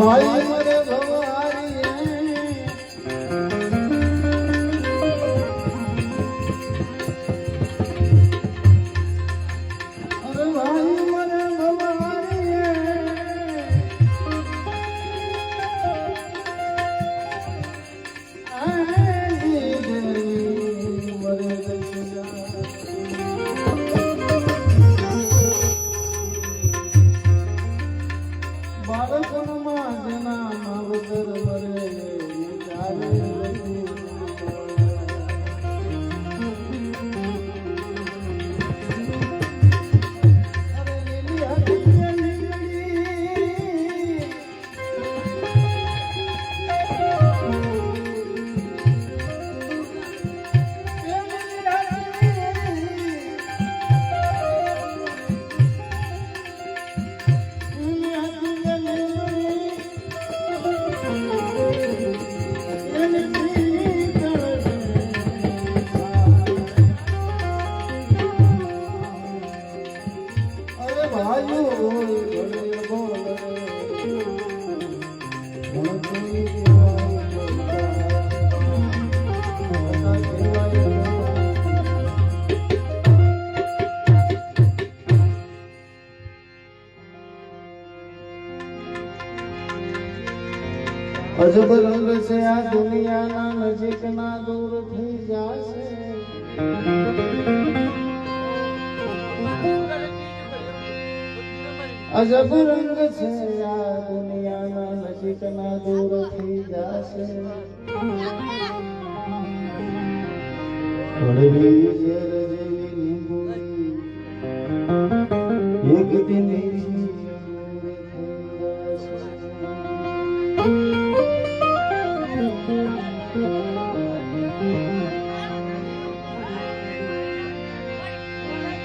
ભાઈ અજબ રંગ છે આ દુનિયાના નજીકના દૂર થઈ જાશે. અજબ રંગ છે આ દુનિયાના નજીકના દૂર થઈ જાશે. ઝેર જેવી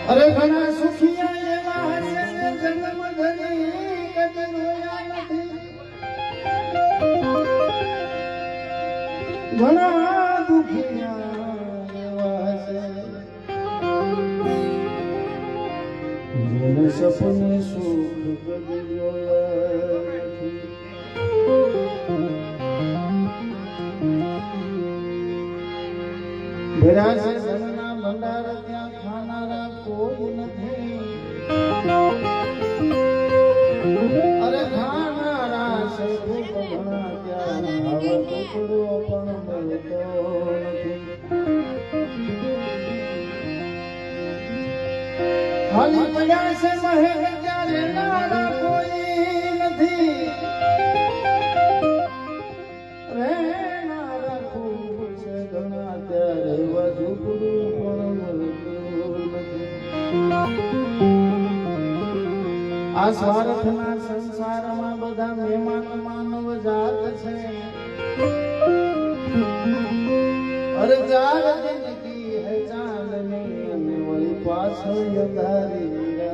અરે ઘણા સુખિયા એવા જે જન્મ ધરી કદી રોયા નથી ઘણા દુખિયા એવા હશે જેને સપને સુખ કદી જોયા ઘેરા છે ધનના ભંડાર ખાલી પડ્યા છે મહેલ કોઈ ત્યારે આ સ્વાર્થના સંસારમાં બધા મહેમાન માનવ જાત છે. અરે હે 서여 나리라.